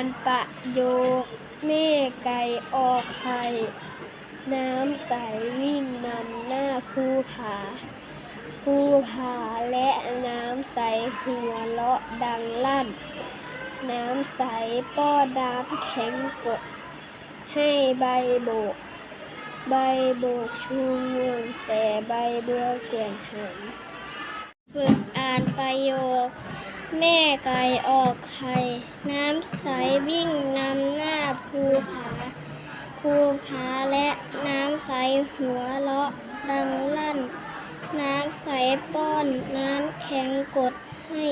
านประโยคแม่ไก่ออกไข่ น้ำใสวิ่งนำหน้าภูผาภูผาและน้ำใสหัวเราะดังลั่น น้ำใสป้อน้ำแข็งกด ให้ใบโบก ใบโบกชูงวงแต่ใบเบื่อเกลื่อนหางฝึกอ่านประโยค แม่ไก่ออกไข่ น้ำใสวิ่งนำหน้าภูผาภูผาและน้ำใสหัวเราะดังลั่น น้ำใสป้อนน้ำแข็งกดให้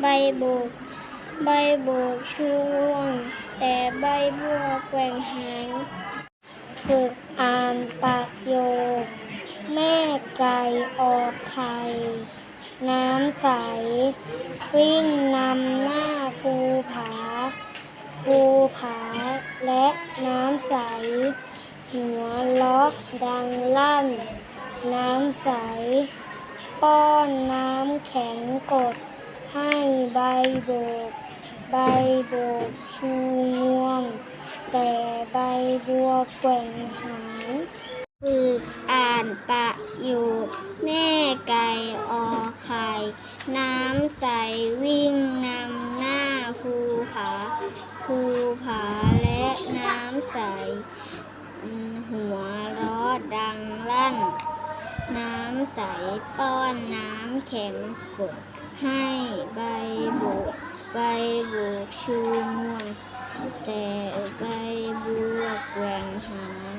ใบโบก ใบโบกชูงวง แต่ใบบัวแกว่งหางฝึกอ่านประโยคแม่ไก่ออกไข่ น้ำใส วิ่งนำหน้า และน้ำใส หัวล็อกดังลั่น น้ำใส ป้อนน้ำแข็งกด ให้ใบโบก ใบโบกชูงวง แต่ใบบัวแกว่งหางฝึกอ่านประโยคแม่ไก่ออไข่ น้ำใสวิ่ง หัวล้อดังลั่น น้ำใสป้อนน้ำแข็งกดให้ใบโบกใบโบกชูงวง แต่ใบบัวแกว่งหาง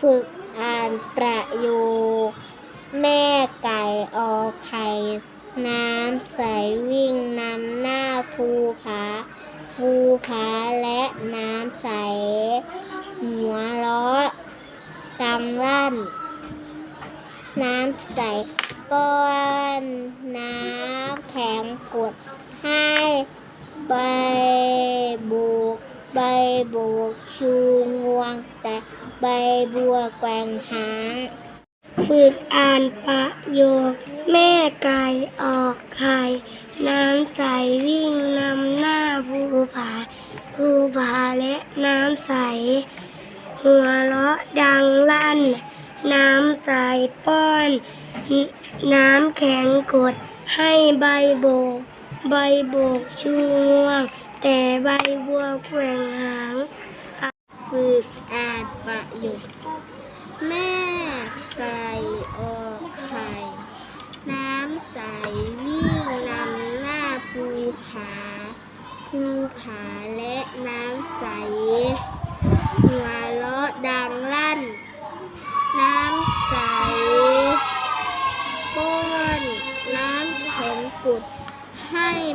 ฝึกอ่านประโยค แม่ไก่ออกไข่น้ำใสวิ่งนำหน้าภูผาภูผาและน้ำใส หัวล้อ ดำลั่นน้ำใสป้อนน้ำแข็งกดให้ใบโบกใบโบกชูงวงแต่ใบบัวแกว่งหางฝึกอ่านประโยค แม่ไก่ออกไข่น้ำใสวิ่งนำหน้าภูผาภูผาและน้ำใส หัวเราะดังลั่น น้ำใสป้อน น้ำแข็งกดให้ใบโบก ใบโบกชูงวง แต่ใบบัวแกว่งหางฝึกอ่านประโยคแม่ไก่ออ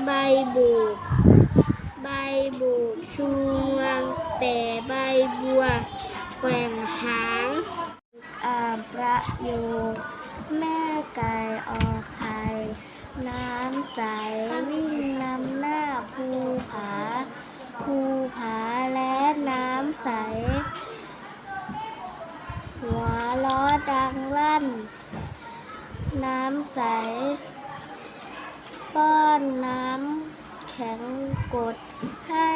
ใบบุกใบบุกชูงวงแต่ใบบัวแกว่งหางอ่านประโยคแม่ไก่ออกไข่น้ำใสวิ่งนำหน้าภูผาภูผาและน้ำใส หัวล้อดังลั่น น้ำใส ป้อนน้ำแข็งกดให้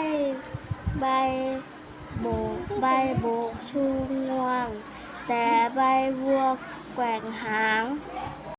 ใบโบกใบโบกชูงวง แต่ใบบัวแกว่งหาง